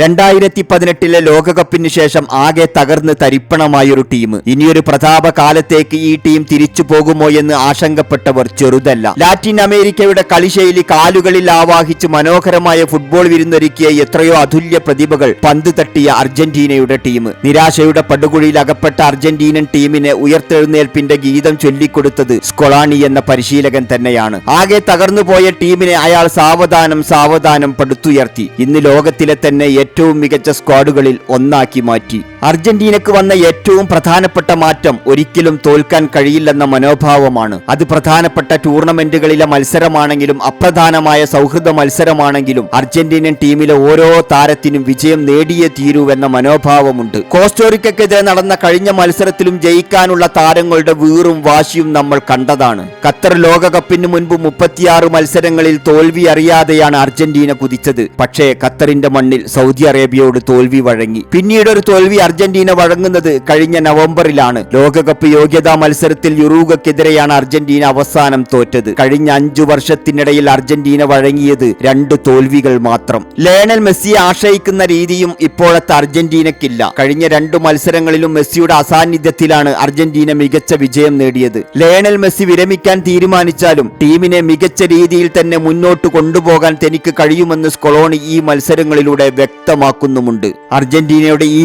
രണ്ടായിരത്തി പതിനെട്ടിലെ ലോകകപ്പിന് ശേഷം ആകെ തകർന്ന് തരിപ്പണമായൊരു ടീം. ഇനിയൊരു പ്രതാപ കാലത്തേക്ക് ഈ ടീം തിരിച്ചു പോകുമോ എന്ന് ആശങ്കപ്പെട്ടവർ ചെറുതല്ല. ലാറ്റിൻ അമേരിക്കയുടെ കളിശൈലി കാലുകളിൽ ആവാഹിച്ച് മനോഹരമായ ഫുട്ബോൾ വിരുന്നൊരുക്കിയ എത്രയോ അതുല്യ പ്രതിഭകൾ പന്ത് തട്ടിയ അർജന്റീനയുടെ ടീം. നിരാശയുടെ പടുകുഴിയിൽ അകപ്പെട്ട അർജന്റീനൻ ടീമിനെ ഉയർത്തെഴുന്നേൽപ്പിന്റെ ഗീതം ചൊല്ലിക്കൊടുത്തത് സ്കൊളാണി എന്ന പരിശീലകൻ തന്നെയാണ്. ആകെ തകർന്നുപോയ ടീമിനെ അയാൾ സാവധാനം സാവധാനം പടുത്തുയർത്തി. ഇന്ന് ലോകത്തിലെ തന്നെ ഏറ്റവും മികച്ച സ്ക്വാഡുകളിൽ ഒന്നാക്കി മാറ്റി. അർജന്റീനക്ക് വന്ന ഏറ്റവും പ്രധാനപ്പെട്ട മാറ്റം ഒരിക്കലും തോൽക്കാൻ കഴിയില്ലെന്ന മനോഭാവമാണ്. അത് പ്രധാനപ്പെട്ട ടൂർണമെന്റുകളിലെ മത്സരമാണെങ്കിലും അപ്രധാനമായ സൗഹൃദ മത്സരമാണെങ്കിലും അർജന്റീനൻ ടീമിലെ ഓരോ താരത്തിനും വിജയം നേടിയേ തീരുവെന്ന മനോഭാവമുണ്ട്. കോസ്റ്റോറിക്കെതിരെ നടന്ന കഴിഞ്ഞ മത്സരത്തിലും ജയിക്കാനുള്ള താരങ്ങളുടെ വീറും വാശിയും നമ്മൾ കണ്ടതാണ്. ഖത്തർ ലോകകപ്പിന് മുൻപ് മുപ്പത്തിയാറ് മത്സരങ്ങളിൽ തോൽവി അറിയാതെയാണ് അർജന്റീന കുതിച്ചത്. പക്ഷേ ഖത്തറിന്റെ മണ്ണിൽ സൗദി അറേബ്യയോട് തോൽവി വഴങ്ങി. പിന്നീട് ഒരു തോൽവി അർജന്റീന വഴങ്ങുന്നത് കഴിഞ്ഞ നവംബറിലാണ്. ലോകകപ്പ് യോഗ്യതാ മത്സരത്തിൽ യുറൂഗക്കെതിരെയാണ് അർജന്റീന അവസാനം തോറ്റത്. കഴിഞ്ഞ അഞ്ചു വർഷത്തിനിടയിൽ അർജന്റീന വഴങ്ങിയത് രണ്ട് തോൽവികൾ മാത്രം. ലേണൽ മെസ്സിയെ ആശ്രയിക്കുന്ന രീതിയും ഇപ്പോഴത്തെ അർജന്റീനക്കില്ല. കഴിഞ്ഞ രണ്ടു മത്സരങ്ങളിലും മെസ്സിയുടെ അസാന്നിധ്യത്തിലാണ് അർജന്റീന മികച്ച വിജയം നേടിയത്. ലേണൽ മെസ്സി വിരമിക്കാൻ തീരുമാനിച്ചാലും ടീമിനെ മികച്ച രീതിയിൽ തന്നെ മുന്നോട്ട് കൊണ്ടുപോകാൻ തനിക്ക് കഴിയുമെന്ന് സ്കൊളോണി ഈ മത്സരങ്ങളിലൂടെ വ്യക്തമാക്കുന്നുമുണ്ട്. അർജന്റീനയുടെ ഈ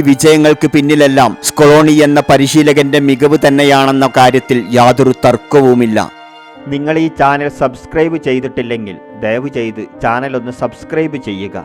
വിജയങ്ങൾക്ക് പിന്നിലെല്ലാം സ്കൊളോണി എന്ന പരിശീലകന്റെ മികവ് തന്നെയാണെന്ന കാര്യത്തിൽ യാതൊരു തർക്കവുമില്ല. നിങ്ങൾ ഈ ചാനൽ സബ്സ്ക്രൈബ് ചെയ്തിട്ടില്ലെങ്കിൽ ദയവ് ചെയ്ത് ചാനൽ ഒന്ന് സബ്സ്ക്രൈബ് ചെയ്യുക.